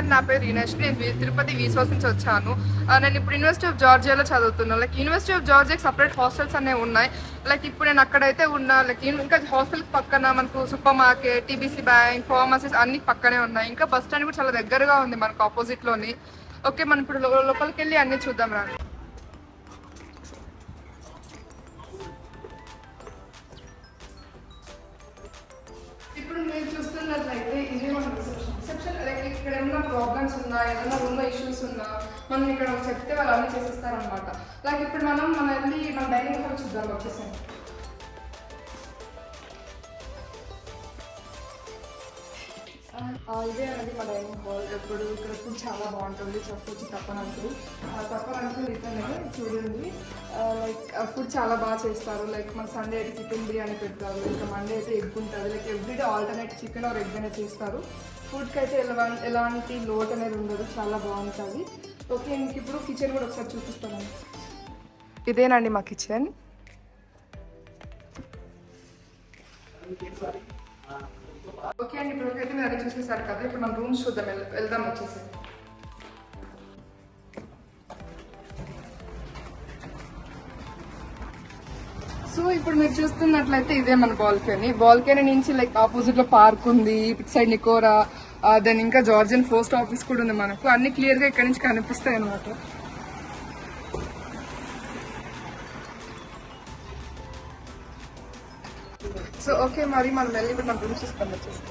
And నా పేరు రీనేష్ నేను వి- తిరుపతి వీసోస్ నుంచి వచ్చాను. నేను ఇప్పుడు యూనివర్సిటీ ఆఫ్ జార్జియాలో చదువుతున్నాను లైక్ యూనివర్సిటీ ఆఫ్ జార్జియాకి సపరేట్ హాస్టల్స్ అనేవి ఉన్నాయి. లైక్ ఇప్పుడు నేను అక్కడైతే ఉన్నా లైక్ ఇంకా హాస్టల్ పక్కన మనకు super market TBC bank pharmacies అన్ని పక్కనే ఉన్నాయి. ఇంకా బస్ స్టాండ్ కూడా చాలా దగ్గరగా ఉంది మనకు ఆపోజిట్లోని ఓకే మనం ఇప్పుడు లోపలికి వెళ్ళి అన్ని చూద్దాం రా. ఇప్పుడు మీరు చూస్తున్నట్లయితే ప్రాబ్లమ్స్ ఉన్నా ఏదైనా ఉన్న ఇష్యూస్ ఉన్నా మనం ఇక్కడ చెప్తే వాళ్ళు అన్నీ చేసేస్తారనమాట లైక్ ఇప్పుడు మనం మన వెళ్ళి మన డైనింగ్ హాల్ చూద్దాం వచ్చేసరికి ఇదే అనేది మా డైనింగ్ హాల్ ఎప్పుడు ఇక్కడ ఫుడ్ చాలా బాగుంటుంది. చెప్పొచ్చు తప్పనంటూ. తప్పనంటూ ఇతనే చూడండి. లైక్ ఫుడ్ చాలా బాగా చేస్తారు. లైక్ మన సండే అయితే చికెన్ బిర్యానీ పెడతారు. ఇంకా మండే అయితే ఎగ్ ఉంటుంది. Like everyday alternate chicken or egg అనేది చేస్తారు. ఫుడ్కి అయితే ఎలా ఎలాంటి లోట్ అనేది ఉండదు. చాలా బాగుంటుంది. ఓకే ఇంక ఇప్పుడు కిచెన్ కూడా ఒకసారి చూపిస్తాను. ఇదేనండి మా కిచెన్ ఓకే అండి ఇప్పుడు అయితే మీరు చూసేసారు కదా ఇప్పుడు మనం రూమ్స్ చూద్దాం వెళ్దాం వచ్చేసి. సో ఇప్పుడు మీరు చూస్తున్నట్లయితే ఇదే మన బాల్కనీ. బాల్కనీ నుంచి లైక్ ఆపోజిట్లో పార్క్ ఉంది ఇటు సైడ్ నికోరా దెన్ ఇంకా జార్జియన్ పోస్ట్ ఆఫీస్ కూడా ఉంది మనకు. అన్ని క్లియర్గా ఇక్కడ నుంచి కనిపిస్తాయి అన్నమాట. సో ఓకే మరి మనం వెళ్ళి ఇప్పుడు మన రూమ్స్ చూస్తాం వచ్చేసి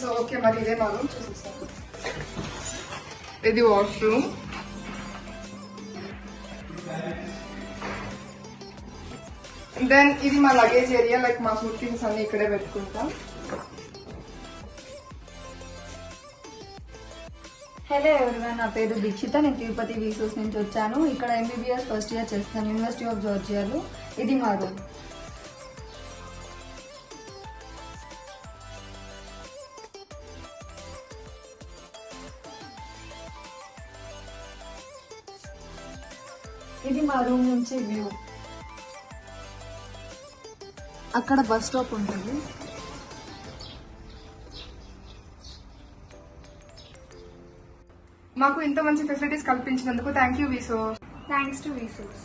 సో ఓకే మరి ఇదే మా రూమ్ చూసేస్తాం. ఇది వాష్రూమ్ దెన్ ఇది మా లగేజ్ ఏరియా లైక్ మా సూట్ థింగ్స్ అన్ని ఇక్కడే పెట్టుకుంటాం. హలో ఎవరివన్ నా పేరు దీక్షిత. నేను తిరుపతి వీసోస్ నుంచి వచ్చాను. ఇక్కడ ఎంబీబీఎస్ ఫస్ట్ ఇయర్ చేస్తాను. యూనివర్సిటీ ఆఫ్ జార్జియాలో ఇది మా రూమ్ ఇది మా రూమ్ నుంచి వ్యూ అక్కడ బస్ స్టాప్ ఉంటుంది. మాకు ఇంత మంచి ఫెసిలిటీస్ కల్పించినందుకు థ్యాంక్ యూ విసో థ్యాంక్స్ టు వీసోస్